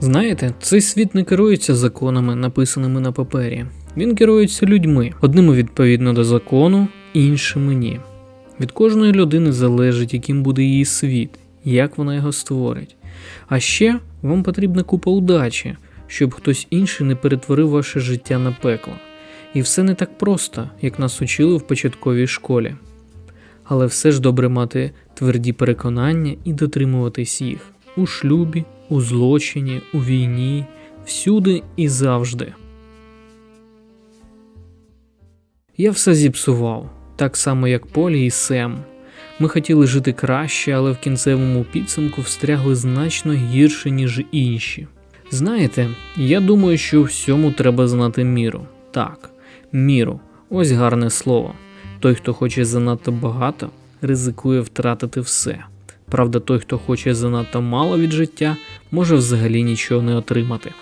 Знаєте, цей світ не керується законами, написаними на папері. Він керується людьми, одними відповідно до закону, іншими ні. Від кожної людини залежить, яким буде її світ, як вона його створить. А ще вам потрібна купа удачі, щоб хтось інший не перетворив ваше життя на пекло. І все не так просто, як нас учили в початковій школі. Але все ж добре мати тверді переконання і дотримуватись їх у шлюбі, у злочині, у війні, всюди і завжди. Я все зіпсував, так само як Полі і Сем. Ми хотіли жити краще, але в кінцевому підсумку встрягли значно гірше, ніж інші. Знаєте, я думаю, що всьому треба знати міру. Так, міру. Ось гарне слово. Той, хто хоче занадто багато, ризикує втратити все. Правда, той, хто хоче занадто мало від життя, може взагалі нічого не отримати.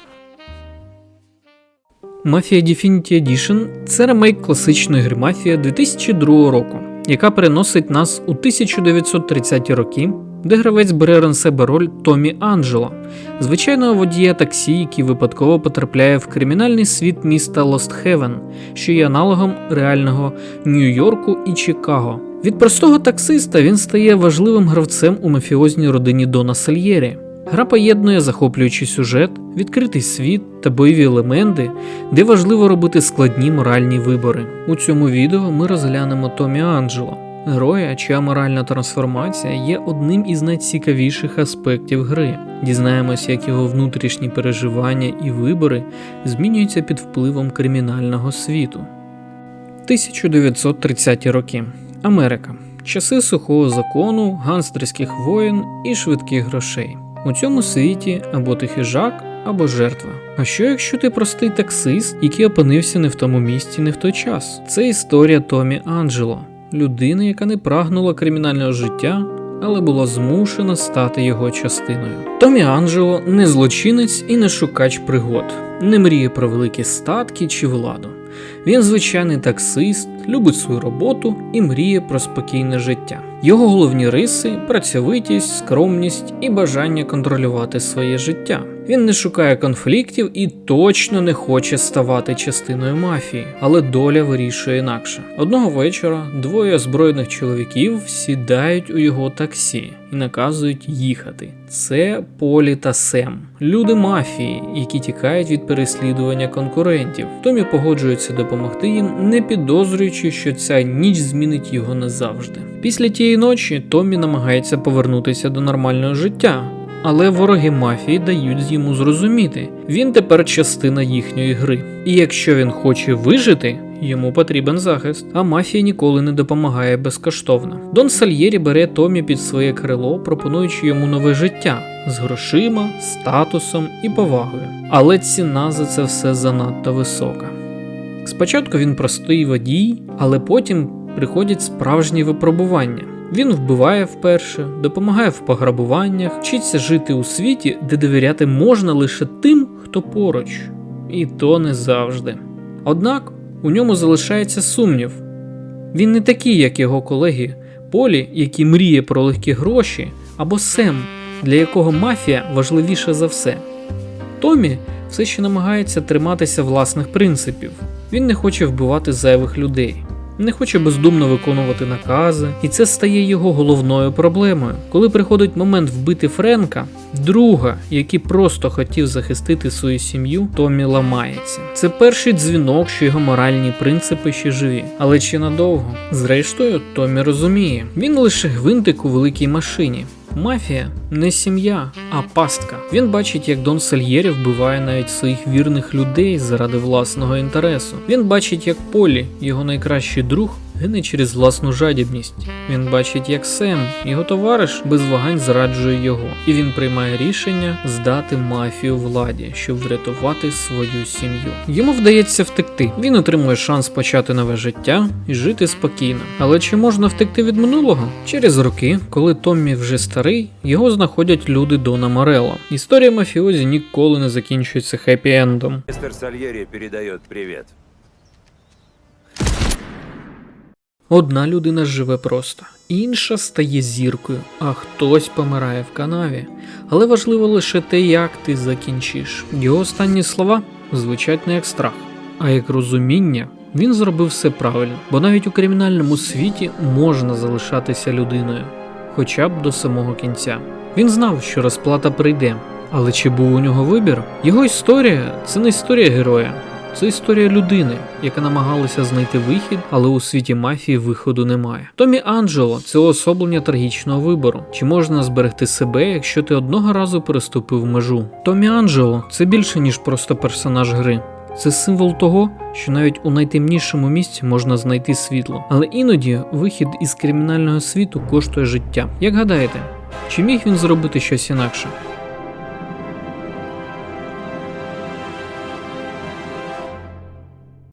Mafia Definity Edition це ремейк класичної гри Mafia 2002 року, яка переносить нас у 1930-ті роки, де гравець бере на себе роль Томі Анджело, звичайного водія таксі, який випадково потрапляє в кримінальний світ міста Лост Хевен, що є аналогом реального Нью-Йорку і Чикаго. Від простого таксиста він стає важливим гравцем у мафіозній родині Дона Сальєрі. Гра поєднує захоплюючий сюжет, відкритий світ та бойові елементи, де важливо робити складні моральні вибори. У цьому відео ми розглянемо Томі Анджело, героя, чия моральна трансформація є одним із найцікавіших аспектів гри. Дізнаємося, як його внутрішні переживання і вибори змінюються під впливом кримінального світу. 1930-ті роки. Америка. Часи сухого закону, ганстерських воєн і швидких грошей. У цьому світі або ти хижак, або жертва. А що якщо ти простий таксист, який опинився не в тому місці, не в той час? Це історія Томі Анджело, людини, яка не прагнула кримінального життя, але була змушена стати його частиною. Томі Анджело не злочинець і не шукач пригод, не мріє про великі статки чи владу. Він звичайний таксист, любить свою роботу і мріє про спокійне життя. Його головні риси працьовитість, скромність і бажання контролювати своє життя. Він не шукає конфліктів і точно не хоче ставати частиною мафії, але доля вирішує інакше. Одного вечора двоє озброєних чоловіків сідають у його таксі і наказують їхати. Це Полі та Сем, люди мафії, які тікають від переслідування конкурентів. Томі погоджується допомогти їм, не підозрюючи, що ця ніч змінить його назавжди. Після тієї ночі Томі намагається повернутися до нормального життя. Але вороги мафії дають йому зрозуміти, він тепер частина їхньої гри. І якщо він хоче вижити, йому потрібен захист, а мафія ніколи не допомагає безкоштовно. Дон Сальєрі бере Томі під своє крило, пропонуючи йому нове життя з грошима, статусом і повагою. Але ціна за це все занадто висока. Спочатку він простий водій, але потім приходять справжні випробування. Він вбиває вперше, допомагає в пограбуваннях, вчиться жити у світі, де довіряти можна лише тим, хто поруч. І то не завжди. Однак у ньому залишається сумнів. Він не такий, як його колеги Полі, який мріє про легкі гроші, або Сем, для якого мафія важливіша за все. Томі все ще намагається триматися власних принципів. Він не хоче вбивати зайвих людей, не хоче бездумно виконувати накази, і це стає його головною проблемою. Коли приходить момент вбити Френка, друга, який просто хотів захистити свою сім'ю, Томі ламається. Це перший дзвінок, що його моральні принципи ще живі. Але чи надовго? Зрештою, Томі розуміє, він лише гвинтик у великій машині. Мафія не сім'я, а пастка. Він бачить, як Дон Сальєрі вбиває навіть своїх вірних людей заради власного інтересу. Він бачить, як Полі, його найкращий друг, гине через власну жадібність. Він бачить, як Сем, його товариш, без вагань зраджує його, і він приймає рішення здати мафію владі, щоб врятувати свою сім'ю. Йому вдається втекти. Він отримує шанс почати нове життя і жити спокійно. Але чи можна втекти від минулого? Через роки, коли Томмі вже старий, його знаходять люди Дона Морело. Історія мафіозі ніколи не закінчується хеппі-ендом. Мистер Сальери передает привет. Одна людина живе просто, інша стає зіркою, а хтось помирає в канаві. Але важливо лише те, як ти закінчиш. Його останні слова звучать не як страх, а як розуміння. Він зробив все правильно, бо навіть у кримінальному світі можна залишатися людиною, хоча б до самого кінця. Він знав, що розплата прийде, але чи був у нього вибір? Його історія це не історія героя, це історія людини, яка намагалася знайти вихід, але у світі мафії виходу немає. Томі Анджело це уособлення трагічного вибору. Чи можна зберегти себе, якщо ти одного разу переступив межу? Томі Анджело це більше ніж просто персонаж гри. Це символ того, що навіть у найтемнішому місці можна знайти світло, але іноді вихід із кримінального світу коштує життя. Як гадаєте, чи міг він зробити щось інакше?